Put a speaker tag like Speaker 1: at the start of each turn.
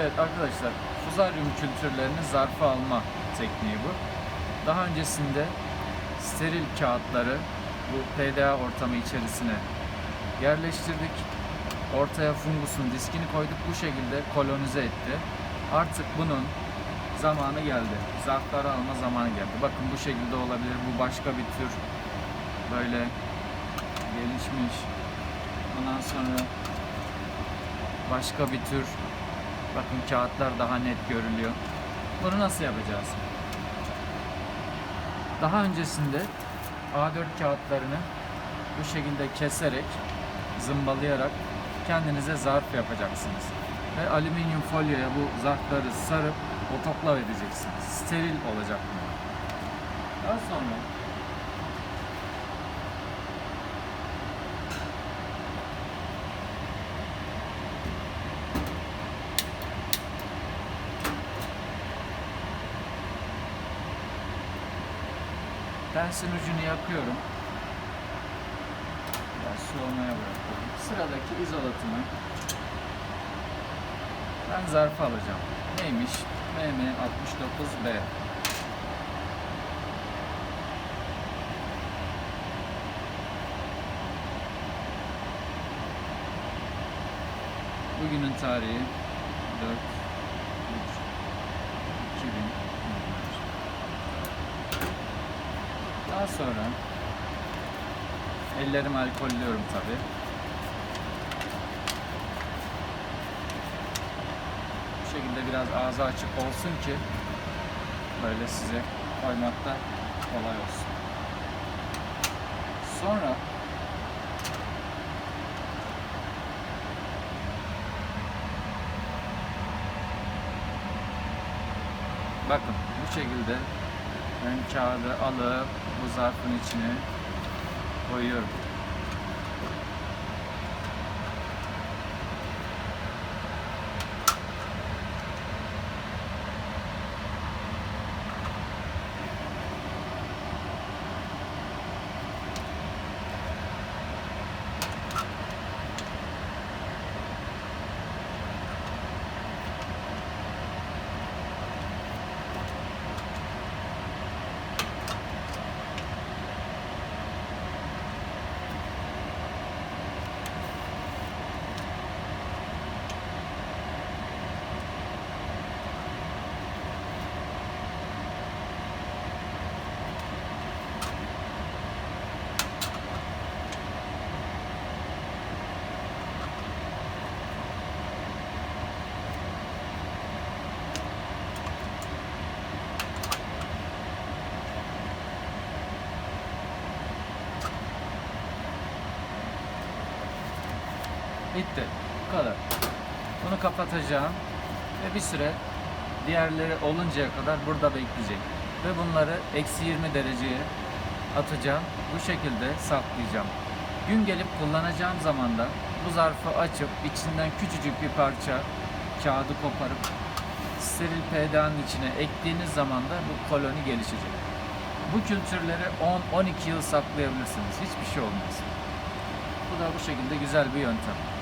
Speaker 1: Evet arkadaşlar, fuzaryum kültürlerinin zarfa alma tekniği bu. Daha öncesinde steril kağıtları bu PDA ortamı içerisine yerleştirdik. Ortaya fungusun diskini koyduk. Bu şekilde kolonize etti. Artık bunun zamanı geldi. Zarfları alma zamanı geldi. Bakın bu şekilde olabilir. Bu başka bir tür böyle gelişmiş. Ondan sonra başka bir tür bakın kağıtlar daha net görülüyor. Bunu nasıl yapacağız? Daha öncesinde A4 kağıtlarını bu şekilde keserek, zımbalayarak kendinize zarf yapacaksınız. Ve alüminyum folyoya bu zarfları sarıp otoklav edeceksiniz. Steril olacak bunlar. Daha sonra pensin ucunu yakıyorum. Biraz soğumaya bırakıyorum. Sıradaki izolatımı ben zarf alacağım. Neymiş? MM69B. Bugünün tarihi sonra ellerimi alkollüyorum tabi. Bu şekilde biraz ağzı açık olsun ki böyle size koymakta kolay olsun. Sonra bakın bu şekilde ben kağıdı alıp bu zarfın içine koyuyorum. Bitti. Bu kadar. Bunu kapatacağım ve bir süre diğerleri oluncaya kadar burada bekleyecek. Ve bunları eksi 20 dereceye atacağım. Bu şekilde saklayacağım. Gün gelip kullanacağım zaman da bu zarfı açıp içinden küçücük bir parça kağıdı koparıp steril PDA'nın içine ektiğiniz zaman da bu koloni gelişecek. Bu kültürleri 10-12 yıl saklayabilirsiniz. Hiçbir şey olmaz. Bu da bu şekilde güzel bir yöntem.